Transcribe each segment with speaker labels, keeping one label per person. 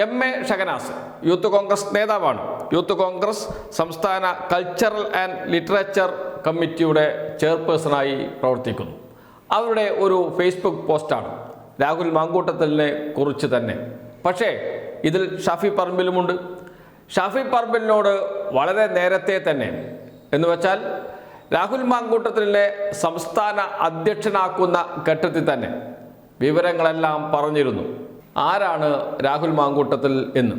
Speaker 1: M A Shahnas youth Congress നേതാവാണ്. Youth Congress സംസ്ഥാന cultural and literature കമ്മിറ്റിയുടെ ചെയർപേഴ്സണായി പ്രവർത്തിക്കുന്നു. അവരുടെ ഒരു ഫേസ്ബുക്ക് പോസ്റ്റാണ്. രാഹുൽ മാങ്കൂട്ടത്തലിനെ കുറിച്ച് തന്നെ. പക്ഷേ ഇതിൽ ഷാഫി പറമ്പിലുമുണ്ട്. ഷാഫി പറമ്പിലിനോട് വളരെ നേരത്തെ തന്നെ എന്ന് വെച്ചാൽ രാഹുൽ മാങ്കൂട്ടത്തിലെ സംസ്ഥാന അധ്യക്ഷനാക്കുന്ന ഘട്ടത്തിൽ തന്നെ വിവരങ്ങളെല്ലാം പറഞ്ഞിരുന്നു. ആരാണ് രാഹുൽ മാങ്കൂട്ടത്തിൽ എന്ന്?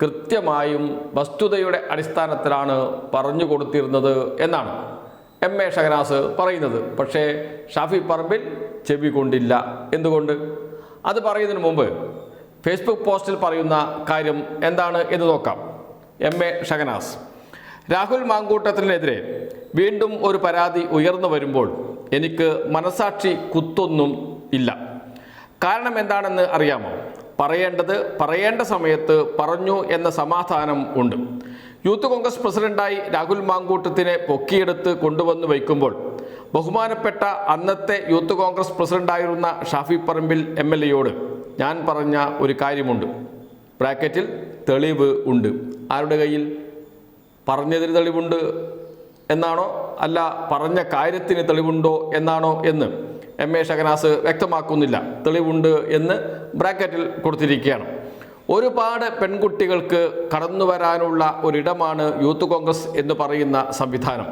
Speaker 1: കൃത്യമായും വസ്തുതയുടെ അടിസ്ഥാനത്തിലാണ് പറഞ്ഞു കൊടുത്തിരുന്നത് എന്നാണ് എം എ ഷഹനാസ് പറയുന്നത്. പക്ഷേ ഷാഫി പറമ്പിൽ ചെവി കൊണ്ടില്ല. എന്തുകൊണ്ട്? അത് പറയുന്നതിന് മുമ്പ് ഫേസ്ബുക്ക് പോസ്റ്റിൽ പറയുന്ന കാര്യം എന്താണ് എന്ന് നോക്കാം. M A Shahanas. രാഹുൽ മാങ്കൂട്ടത്തിനെതിരെ വീണ്ടും ഒരു പരാതി ഉയർന്നു വരുമ്പോൾ എനിക്ക് മനസാക്ഷി കുത്തൊന്നും ഇല്ല. കാരണം എന്താണെന്ന് അറിയാമോ? പറയേണ്ടത് പറയേണ്ട സമയത്ത് പറഞ്ഞു എന്ന സമാധാനം ഉണ്ട്. യൂത്ത് കോൺഗ്രസ് പ്രസിഡന്റായി രാഹുൽ മാങ്കൂട്ടത്തിനെ പൊക്കിയെടുത്ത് കൊണ്ടുവന്നു വയ്ക്കുമ്പോൾ ബഹുമാനപ്പെട്ട അന്നത്തെ യൂത്ത് കോൺഗ്രസ് പ്രസിഡന്റായിരുന്ന ഷാഫി പറമ്പിൽ എം എൽ എയോട് ഞാൻ പറഞ്ഞ ഒരു കാര്യമുണ്ട്. ബ്രാക്കറ്റിൽ തെളിവ് ഉണ്ട്. ആരുടെ കയ്യിൽ? പറഞ്ഞതിന് തെളിവുണ്ട് എന്നാണോ? അല്ല പറഞ്ഞ കാര്യത്തിന് തെളിവുണ്ടോ എന്നാണോ എന്ന് എം എ ഷഹനാസ് വ്യക്തമാക്കുന്നില്ല. തെളിവുണ്ട് എന്ന് ബ്രാക്കറ്റിൽ കൊടുത്തിരിക്കുകയാണ്. ഒരുപാട് പെൺകുട്ടികൾക്ക് കടന്നു വരാനുള്ള ഒരിടമാണ് യൂത്ത് കോൺഗ്രസ് എന്ന് പറയുന്ന സംവിധാനം.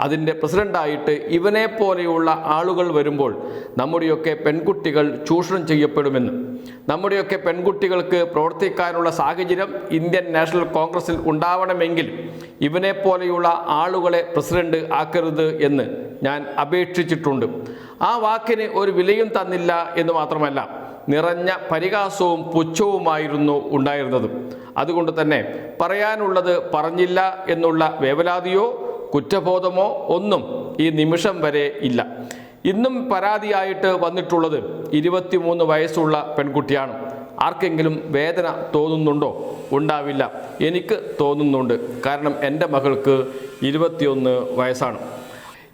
Speaker 1: അതിന്റെ പ്രസിഡന്റായിട്ട് ഇവനെ പോലെയുള്ള ആളുകൾ വരുമ്പോൾ നമ്മുടെയൊക്കെ പെൺകുട്ടികൾ ചൂഷണം ചെയ്യപ്പെടുമെന്ന്. നമ്മുടെയൊക്കെ പെൺകുട്ടികൾക്ക് പ്രവർത്തിക്കാനുള്ള സാഹചര്യം ഇന്ത്യൻ നാഷണൽ കോൺഗ്രസിൽ ഉണ്ടാവണമെങ്കിൽ ഇവനെ പോലെയുള്ള ആളുകളെ പ്രസിഡന്റ് ആക്കരുത് എന്ന് ഞാൻ അപേക്ഷിച്ചിട്ടുണ്ട്. ആ വാക്കിന് ഒരു വിലയും തന്നില്ല എന്ന് മാത്രമല്ല നിറഞ്ഞ പരിഹാസവും പുച്ഛവുമായിരുന്നു ഉണ്ടായിരുന്നത്. അതുകൊണ്ട് തന്നെ പറയാനുള്ളത് പറഞ്ഞില്ല എന്നുള്ള വേവലാതിയോ കുറ്റബോധമോ ഒന്നും ഈ നിമിഷം വരെ ഇല്ല. ഇന്നും പരാതിയായിട്ട് വന്നിട്ടുള്ളത് ഇരുപത്തിമൂന്ന് വയസ്സുള്ള പെൺകുട്ടിയാണ്. ആർക്കെങ്കിലും വേദന തോന്നുന്നുണ്ടോ? ഉണ്ടാവില്ല. എനിക്ക് തോന്നുന്നുണ്ട്. കാരണം എന്റെ മകൾക്ക് ഇരുപത്തിയൊന്ന് വയസ്സാണ്.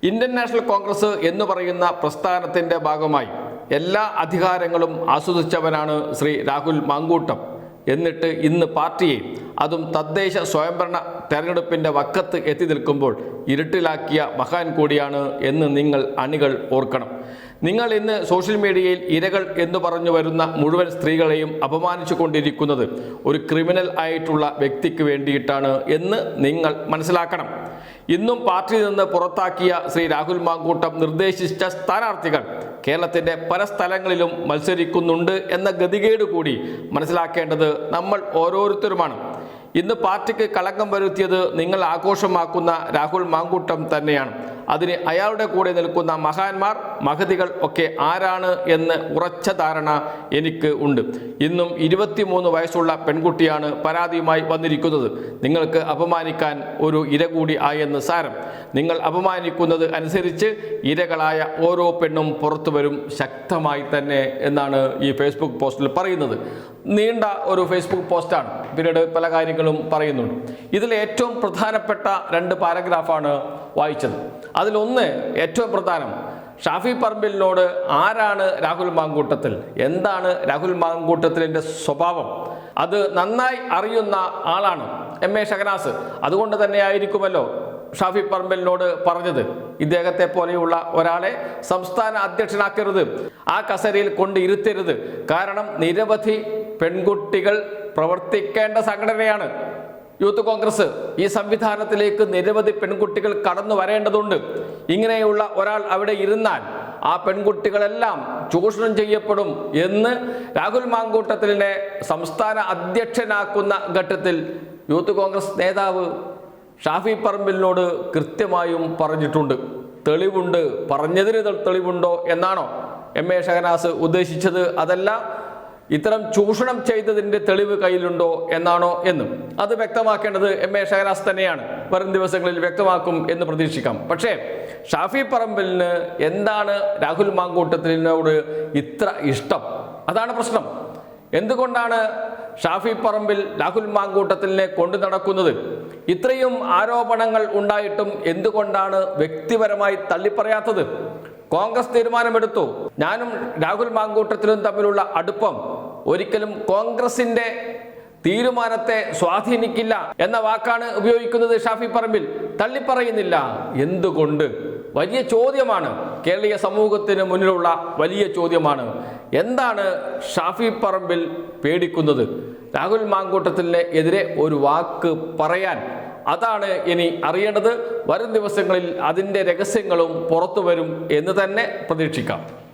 Speaker 1: ഇന്ത്യൻ നാഷണൽ കോൺഗ്രസ് എന്ന് പറയുന്ന പ്രസ്ഥാനത്തിന്റെ ഭാഗമായി എല്ലാ അധികാരങ്ങളും ആസ്വദിച്ചവനാണ് ശ്രീ രാഹുൽ മാങ്കൂട്ടം. എന്നിട്ട് ഇന്ന് പാർട്ടിയെ അതും തദ്ദേശ സ്വയംഭരണ തെരഞ്ഞെടുപ്പിന്റെ വക്കത്ത് എത്തി നിൽക്കുമ്പോൾ ഇരുട്ടിലാക്കിയ മഹാൻ കൂടിയാണ് എന്ന് നിങ്ങൾ അണികൾ ഓർക്കണം. നിങ്ങൾ ഇന്ന് സോഷ്യൽ മീഡിയയിൽ ഇരകൾ എന്ന് പറഞ്ഞു വരുന്ന മുഴുവൻ സ്ത്രീകളെയും അപമാനിച്ചു കൊണ്ടിരിക്കുന്നത് ഒരു ക്രിമിനൽ ആയിട്ടുള്ള വ്യക്തിക്ക് വേണ്ടിയിട്ടാണ് എന്ന് നിങ്ങൾ മനസ്സിലാക്കണം. ഇന്നും പാർട്ടിയിൽ നിന്ന് പുറത്താക്കിയ ശ്രീ രാഹുൽ മാങ്കൂട്ടം നിർദ്ദേശിച്ച സ്ഥാനാർത്ഥികൾ കേരളത്തിന്റെ പല സ്ഥലങ്ങളിലും മത്സരിക്കുന്നുണ്ട് എന്ന ഗതികേട് കൂടി മനസ്സിലാക്കേണ്ടത് നമ്മൾ ഓരോരുത്തരുമാണ്. ഇന്ന് പാർട്ടിക്ക് കളങ്കം വരുത്തിയത് നിങ്ങൾ ആഘോഷമാക്കുന്ന രാഹുൽ മാങ്കൂട്ടം തന്നെയാണ്. അതിന് അയാളുടെ കൂടെ നിൽക്കുന്ന മഹാന്മാർ മഹതികൾ ഒക്കെ ആരാണ് എന്ന് ഉറച്ച ധാരണ എനിക്ക് ഉണ്ട്. ഇന്നും ഇരുപത്തിമൂന്ന് വയസ്സുള്ള പെൺകുട്ടിയാണ് പരാതിയുമായി വന്നിരിക്കുന്നത്. നിങ്ങൾക്ക് അപമാനിക്കാൻ ഒരു ഇര കൂടി ആയെന്ന് സാരം. നിങ്ങൾ അപമാനിക്കുന്നത് അനുസരിച്ച് ഇരകളായ ഓരോ പെണ്ണും പുറത്തു വരും ശക്തമായി തന്നെ എന്നാണ് ഈ ഫേസ്ബുക്ക് പോസ്റ്റിൽ പറയുന്നത്. നീണ്ട ഒരു ഫേസ്ബുക്ക് പോസ്റ്റാണ്. പിന്നീട് പല കാര്യങ്ങളും പറയുന്നുണ്ട്. ഇതിൽ ഏറ്റവും പ്രധാനപ്പെട്ട രണ്ട് പാരഗ്രാഫാണ് വായിച്ചത്. അതിലൊന്ന് ഏറ്റവും പ്രധാനം ഷാഫി പറമ്പിലിനോട് ആരാണ് രാഹുൽ മാങ്കൂട്ടത്തിൽ? എന്താണ് രാഹുൽ മാങ്കൂട്ടത്തിലിന്റെ സ്വഭാവം? അത് നന്നായി അറിയുന്ന ആളാണ് എം എ ഷഹനാസ്. അതുകൊണ്ട് തന്നെ ആയിരിക്കുമല്ലോ ഷാഫി പറമ്പലിനോട് പറഞ്ഞത്. ഇദ്ദേഹത്തെ പോലെയുള്ള ഒരാളെ സംസ്ഥാന അധ്യക്ഷനാക്കരുത്. ആ കസേരയിൽ കൊണ്ട് ഇരുത്തരുത്. കാരണം നിരവധി പെൺകുട്ടികൾ പ്രവർത്തിക്കേണ്ട സംഘടനയാണ് യൂത്ത് കോൺഗ്രസ്. ഈ സംവിധാനത്തിലേക്ക് നിരവധി പെൺകുട്ടികൾ കടന്നു വരേണ്ടതുണ്ട്. ഇങ്ങനെയുള്ള ഒരാൾ അവിടെ ഇരുന്നാൽ ആ പെൺകുട്ടികളെല്ലാം ചൂഷണം ചെയ്യപ്പെടും എന്ന് രാഹുൽ മാങ്കൂട്ടത്തിലിനെ സംസ്ഥാന അധ്യക്ഷനാക്കുന്ന ഘട്ടത്തിൽ യൂത്ത് കോൺഗ്രസ് നേതാവ് ഷാഫി പറമ്പിലിനോട് കൃത്യമായും പറഞ്ഞിട്ടുണ്ട്. തെളിവുണ്ട്. പറഞ്ഞതിന് തെളിവുണ്ടോ എന്നാണോ എം എ ഷഹനാസ് ഉദ്ദേശിച്ചത്. അതല്ല ഇത്തരം ചൂഷണം ചെയ്തതിന്റെ തെളിവ് കയ്യിലുണ്ടോ എന്നാണോ എന്നും അത് വ്യക്തമാക്കേണ്ടത് എം എ ഷഹനാസ് തന്നെയാണ്. വരും ദിവസങ്ങളിൽ വ്യക്തമാക്കും എന്ന് പ്രതീക്ഷിക്കാം. പക്ഷേ ഷാഫി പറമ്പലിന് എന്താണ് രാഹുൽ മാങ്കൂട്ടത്തിനോട് ഇത്ര ഇഷ്ടം? അതാണ് പ്രശ്നം. എന്തുകൊണ്ടാണ് ഷാഫി പറമ്പിൽ രാഹുൽ മാങ്കൂട്ടത്തിനെ കൊണ്ടു നടക്കുന്നത്? ഇത്രയും ആരോപണങ്ങൾ ഉണ്ടായിട്ടും എന്തുകൊണ്ടാണ് വ്യക്തിപരമായി തള്ളിപ്പറയാത്തത്? കോൺഗ്രസ് തീരുമാനമെടുത്തു. ഞാനും രാഹുൽ മാങ്കൂട്ടത്തിലും തമ്മിലുള്ള അടുപ്പം ഒരിക്കലും കോൺഗ്രസിന്റെ തീരുമാനത്തെ സ്വാധീനിക്കില്ല എന്ന വാക്കാണ് ഉപയോഗിക്കുന്നത് ഷാഫി പറമ്പിൽ. തള്ളിപ്പറയുന്നില്ല. എന്തുകൊണ്ട്? വലിയ ചോദ്യമാണ്. കേരളീയ സമൂഹത്തിന് മുന്നിലുള്ള വലിയ ചോദ്യമാണ്. എന്താണ് ഷാഫി പറമ്പിൽ പേടിക്കുന്നത്? രാഹുൽ മാങ്കൂട്ടത്തിന് എതിരെ ഒരു വാക്ക് പറയാൻ. അതാണ് ഇനി അറിയേണ്ടത്. വരും ദിവസങ്ങളിൽ അതിന്റെ രഹസ്യങ്ങളും പുറത്തു വരും എന്ന് തന്നെ പ്രതീക്ഷിക്കാം.